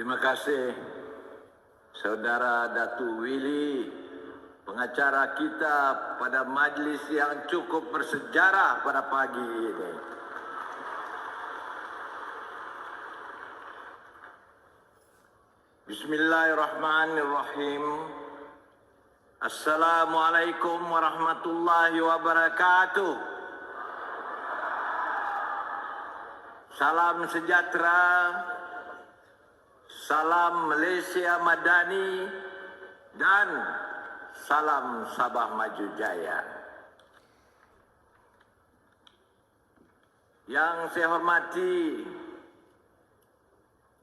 Terima kasih Saudara Datu Willy, pengacara kita pada majlis yang cukup bersejarah pada pagi ini. Bismillahirrahmanirrahim. Assalamualaikum warahmatullahi wabarakatuh. Salam sejahtera, salam Malaysia Madani dan salam Sabah Maju Jaya. Yang saya hormati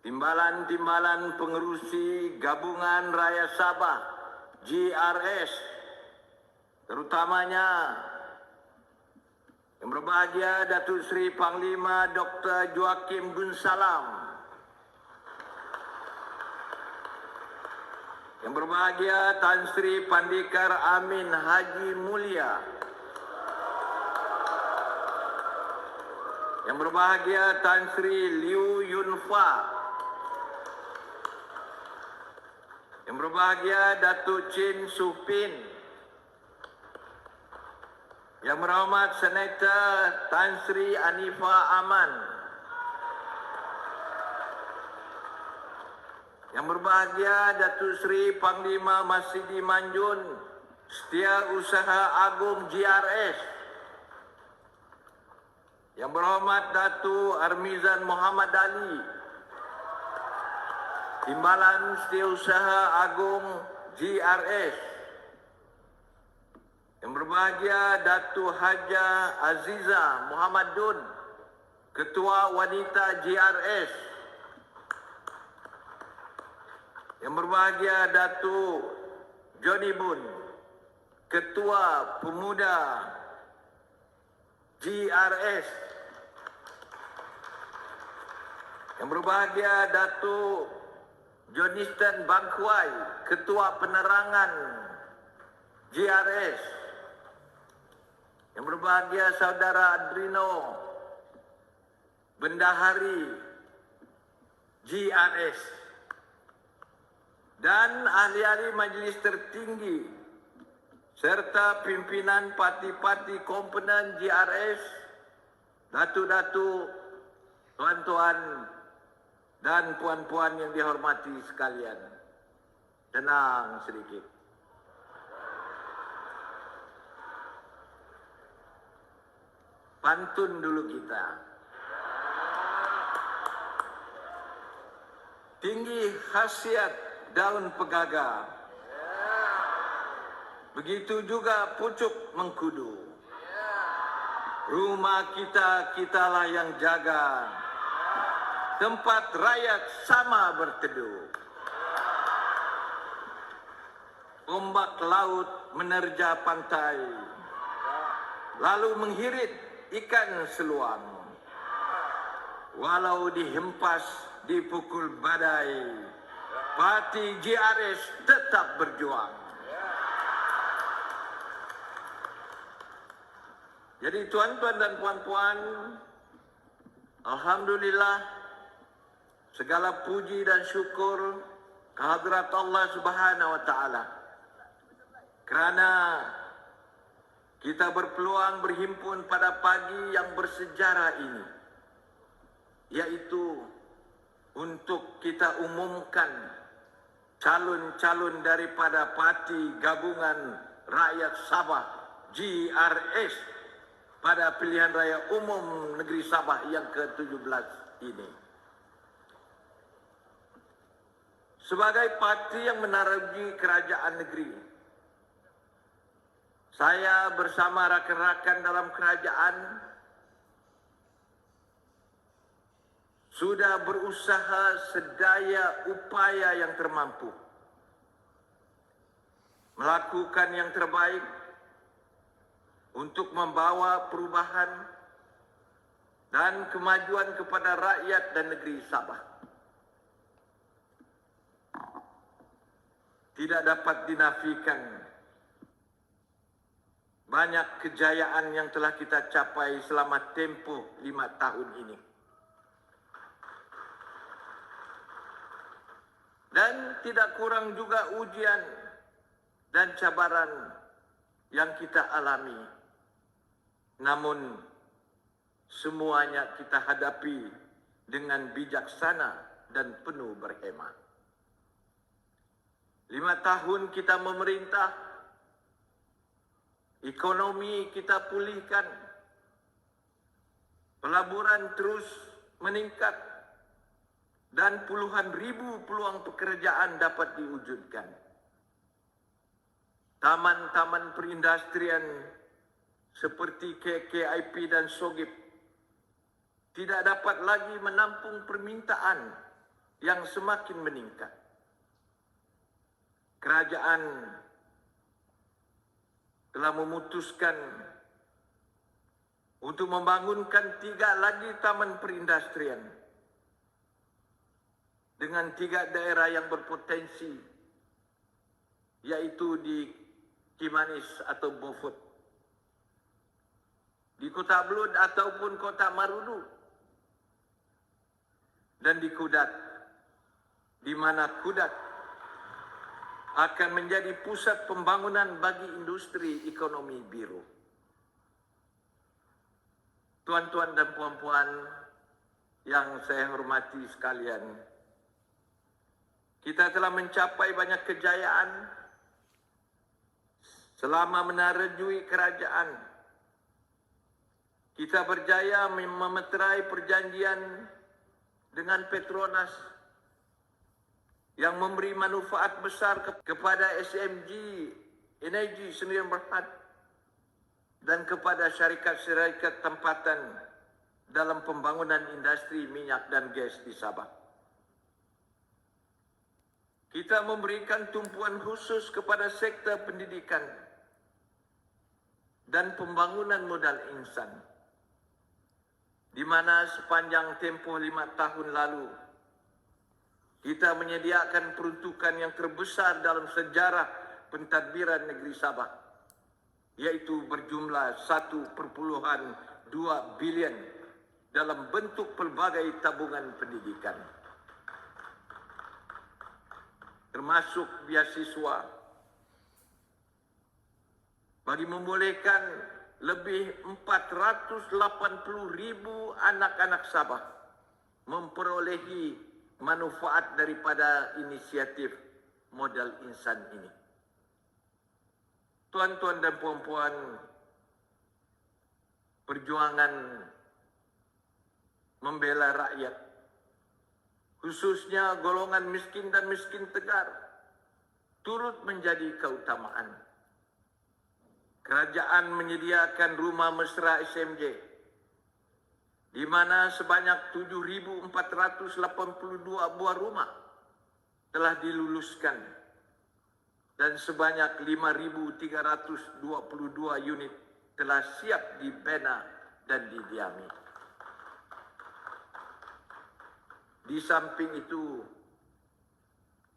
timbalan-timbalan pengerusi Gabungan Raya Sabah GRS terutamanya yang berbahagia Datuk Seri Panglima Dr. Joakim Gun Salam Yang berbahagia Tan Sri Pandikar Amin Haji Mulia. Yang berbahagia Tan Sri Liu Yun Fa Yang berbahagia Datuk Chin Supin. Yang berhormat Senator Tan Sri Anifa Aman Yang berbahagia Datuk Seri Panglima Masidi Manjun Setia Usaha Agung GRS Yang berhormat Datuk Armizan Muhammad Ali. Timbalan Setiausaha Agung GRS Yang berbahagia Datu Haja Aziza Muhammad Dun Ketua Wanita GRS Yang berbahagia Datu Johnny Bun Ketua Pemuda GRS Yang berbahagia Datuk Jonistan Bangkuai, Ketua Penerangan GRS. Yang berbahagia Saudara Adrino Bendahari GRS. Dan ahli-ahli majlis tertinggi serta pimpinan parti-parti komponen GRS, datu-datu, tuan-tuan dan puan-puan yang dihormati sekalian. Tenang sedikit. Pantun dulu kita. Tinggi khasiat daun pegaga. Begitu juga pucuk mengkudu. Rumah kita, kitalah yang jaga tempat rakyat sama berteduh. Ombak laut menerja pantai, lalu menghirit ikan seluang. Walau dihempas dipukul badai, parti GRS tetap berjuang. Jadi tuan-tuan dan puan-puan, Alhamdulillah Segala puji dan syukur kehadrat Allah Subhanahu wa taala. Kerana kita berpeluang berhimpun pada pagi yang bersejarah ini yaitu untuk kita umumkan calon-calon daripada parti gabungan rakyat Sabah GRS pada pilihan raya umum negeri Sabah yang ke-17 ini. sebagai parti yang menaruhi kerajaan negeri. Saya bersama rakan-rakan dalam kerajaan sudah berusaha sedaya upaya yang termampu melakukan yang terbaik untuk membawa perubahan dan kemajuan kepada rakyat dan negeri Sabah. tidak dapat dinafikan banyak kejayaan yang telah kita capai selama tempoh lima tahun ini. Dan tidak kurang juga ujian dan cabaran yang kita alami. Namun semuanya kita hadapi dengan bijaksana dan penuh berhemat. Lima tahun kita memerintah, ekonomi kita pulihkan, pelaburan terus meningkat, dan puluhan ribu peluang pekerjaan dapat diwujudkan. Taman-taman perindustrian seperti KKIP dan SOGIP tidak dapat lagi menampung permintaan yang semakin meningkat. Kerajaan telah memutuskan untuk membangunkan tiga lagi taman perindustrian dengan tiga daerah yang berpotensi yaitu di Kimanis atau Beaufort di Kota Belud ataupun Kota Marudu dan di Kudat di mana Kudat akan menjadi pusat pembangunan bagi industri ekonomi biru. Tuan-tuan dan puan-puan yang saya hormati sekalian, kita telah mencapai banyak kejayaan selama menerjui kerajaan. Kita berjaya memeterai perjanjian dengan Petronas yang memberi manfaat besar kepada SMG Energi Sdn Berhad dan kepada syarikat-syarikat tempatan dalam pembangunan industri minyak dan gas di Sabah. Kita memberikan tumpuan khusus kepada sektor pendidikan dan pembangunan modal insan. Di mana sepanjang tempoh lima tahun lalu kita menyediakan peruntukan yang terbesar dalam sejarah pentadbiran negeri Sabah yaitu berjumlah 1.2 bilion dalam bentuk pelbagai tabungan pendidikan termasuk biasiswa bagi membolehkan lebih 480 ribu anak-anak Sabah memperolehi manfaat daripada inisiatif modal insan ini. Tuan-tuan dan puan-puan, perjuangan membela rakyat, khususnya golongan miskin dan miskin tegar, turut menjadi keutamaan. Kerajaan menyediakan rumah mesra SMJ di mana sebanyak 7.482 buah rumah telah diluluskan dan sebanyak 5.322 unit telah siap dibina dan didiami. Di samping itu,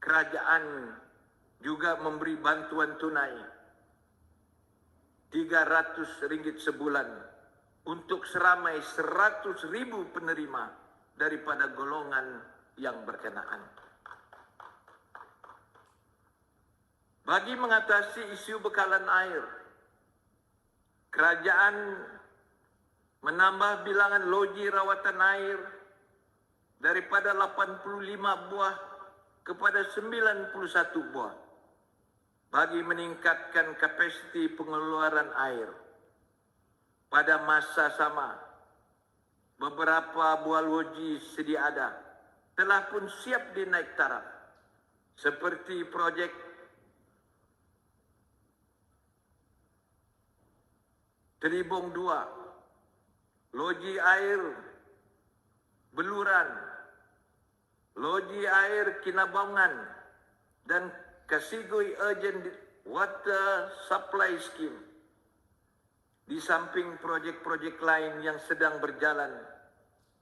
kerajaan juga memberi bantuan tunai 300 ringgit sebulan untuk seramai 100 ribu penerima daripada golongan yang berkenaan. Bagi mengatasi isu bekalan air, kerajaan menambah bilangan loji rawatan air daripada 85 buah kepada 91 buah. Bagi meningkatkan kapasiti pengeluaran air. Pada masa sama, beberapa buah loji sedia ada telah pun siap dinaik taraf. Seperti projek Tribung 2, loji air Beluran, loji air Kinabangan dan Kasigoi Urgent Water Supply Scheme. Di samping projek-projek lain yang sedang berjalan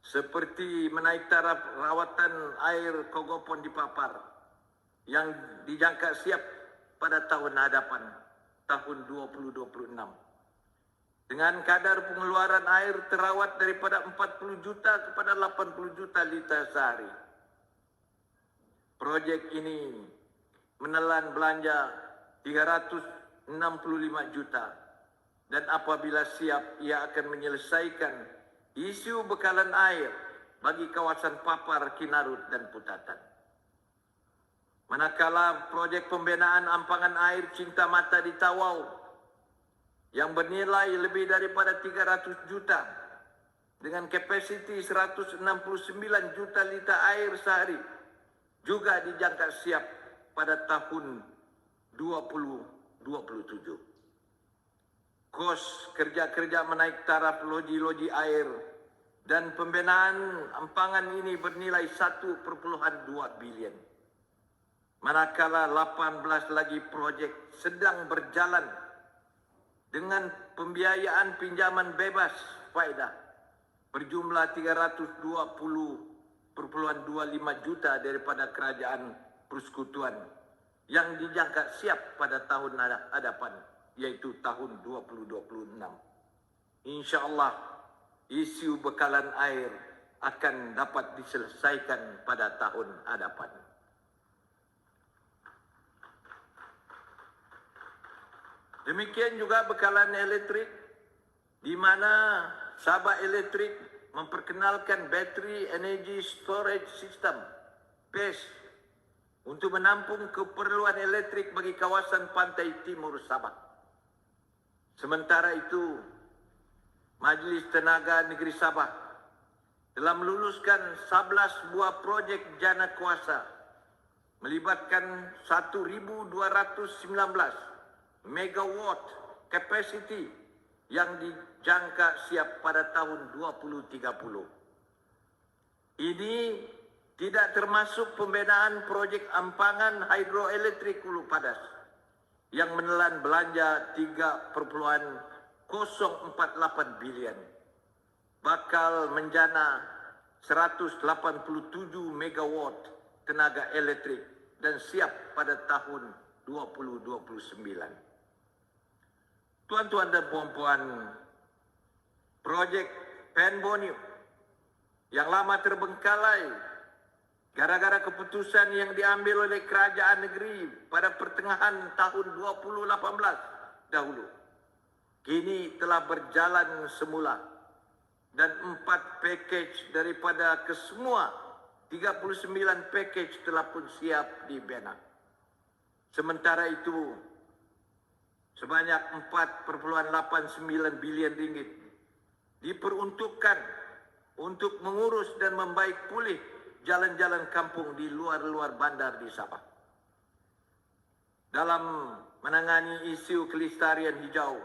seperti menaik taraf rawatan air Kogopon di Papar yang dijangka siap pada tahun hadapan tahun 2026 dengan kadar pengeluaran air terawat daripada 40 juta kepada 80 juta liter sehari Proyek ini menelan belanja 365 juta dan apabila siap ia akan menyelesaikan isu bekalan air bagi kawasan Papar, Kinarut dan Putatan. Manakala proyek pembinaan ampangan air Cinta Mata di Tawau yang bernilai lebih daripada 300 juta dengan kapasiti 169 juta liter air sehari juga dijangka siap pada tahun 2027. Kos kerja-kerja menaik taraf loji-loji air dan pembinaan ampangan ini bernilai 1.2 bilion. Manakala 18 lagi projek sedang berjalan dengan pembiayaan pinjaman bebas faedah berjumlah 320.25 juta daripada kerajaan persekutuan yang dijangka siap pada tahun hadapan yaitu tahun 2026. InsyaAllah isu bekalan air akan dapat diselesaikan pada tahun hadapan. Demikian juga bekalan elektrik di mana Sabah Elektrik memperkenalkan Battery Energy Storage System BESS untuk menampung keperluan elektrik bagi kawasan pantai timur Sabah. Sementara itu, Majlis Tenaga Negeri Sabah telah meluluskan 11 buah projek jana kuasa melibatkan 1,219 megawatt capacity yang dijangka siap pada tahun 2030. Ini tidak termasuk pembinaan projek ampangan hidroelektrik Hulu Padas yang menelan belanja 3.048 bilion. Bakal menjana 187 megawatt tenaga elektrik dan siap pada tahun 2029. Tuan-tuan dan puan-puan, projek Penbonio yang lama terbengkalai gara-gara keputusan yang diambil oleh kerajaan negeri pada pertengahan tahun 2018 dahulu. Kini telah berjalan semula dan empat package daripada kesemua 39 package telah pun siap dibina. Sementara itu, sebanyak 4,89 bilion ringgit diperuntukkan untuk mengurus dan membaik pulih jalan-jalan kampung di luar-luar bandar di Sabah. Dalam menangani isu kelestarian hijau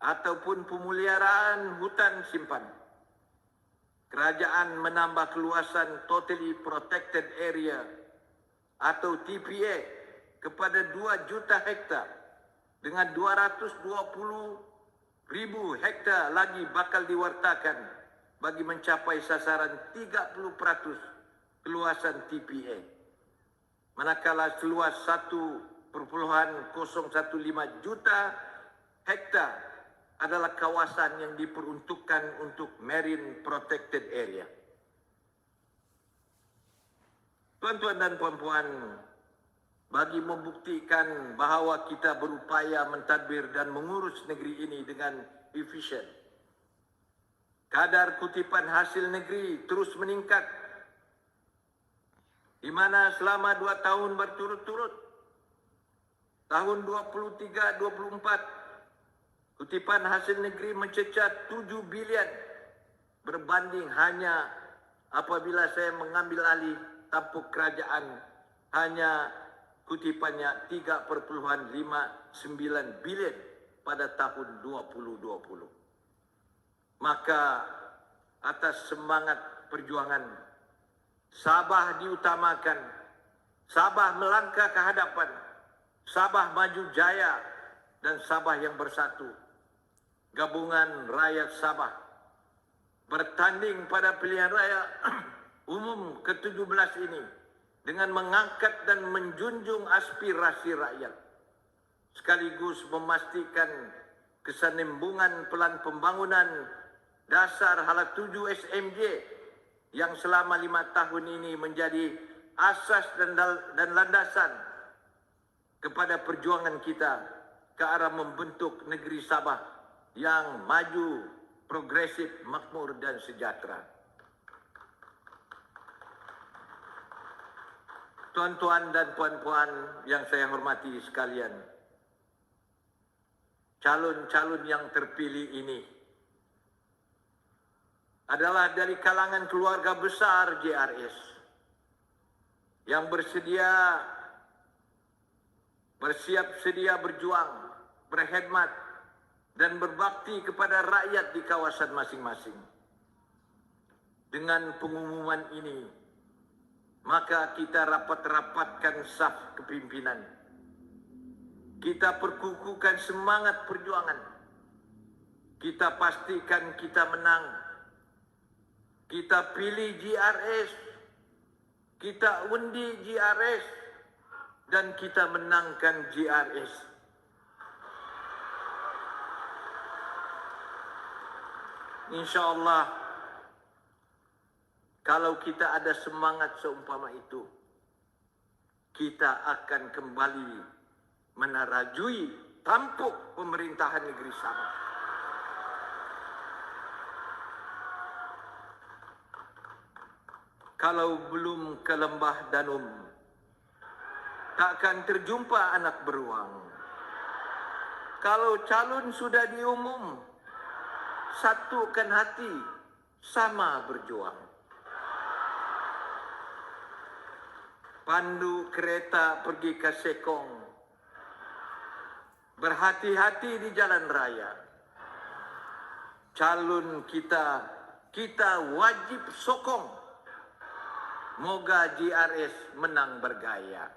ataupun pemuliharaan hutan simpan, kerajaan menambah keluasan Totally Protected Area atau TPA kepada 2 juta hektar dengan 220 ribu hektar lagi bakal diwartakan bagi mencapai sasaran 30% keluasan TPA. Manakala seluas 1.015 juta hektar adalah kawasan yang diperuntukkan untuk marine protected area. Tuan-tuan dan puan-puan, bagi membuktikan bahawa kita berupaya mentadbir dan mengurus negeri ini dengan efisien. Kadar kutipan hasil negeri terus meningkat di mana selama dua tahun berturut-turut tahun 23-24 kutipan hasil negeri mencecah 7 bilion berbanding hanya apabila saya mengambil alih tampuk kerajaan hanya kutipannya 3.59 bilion pada tahun 2020. Maka atas semangat perjuangan Sabah diutamakan, Sabah melangkah ke hadapan, Sabah maju jaya dan Sabah yang bersatu. Gabungan rakyat Sabah bertanding pada pilihan raya umum ke-17 ini dengan mengangkat dan menjunjung aspirasi rakyat sekaligus memastikan kesenembungan pelan pembangunan dasar hala tuju SMJ yang selama lima tahun ini menjadi asas dan dan landasan kepada perjuangan kita ke arah membentuk negeri Sabah yang maju, progresif, makmur dan sejahtera. Tuan-tuan dan puan-puan yang saya hormati sekalian, calon-calon yang terpilih ini adalah dari kalangan keluarga besar JRS yang bersedia bersiap sedia berjuang, berkhidmat dan berbakti kepada rakyat di kawasan masing-masing. Dengan pengumuman ini, maka kita rapat-rapatkan saf kepimpinan. Kita perkukuhkan semangat perjuangan. Kita pastikan kita menang. Kita pilih GRS. Kita undi GRS. Dan kita menangkan GRS. InsyaAllah kalau kita ada semangat seumpama itu, kita akan kembali menarajui tampuk pemerintahan negeri Sabah. Kalau belum ke lembah Danum, takkan terjumpa anak beruang. Kalau calon sudah diumum, satukan hati, sama berjuang. Pandu kereta pergi ke Sekong. Berhati-hati di jalan raya. Calon kita, kita wajib sokong. Moga GRS menang bergaya.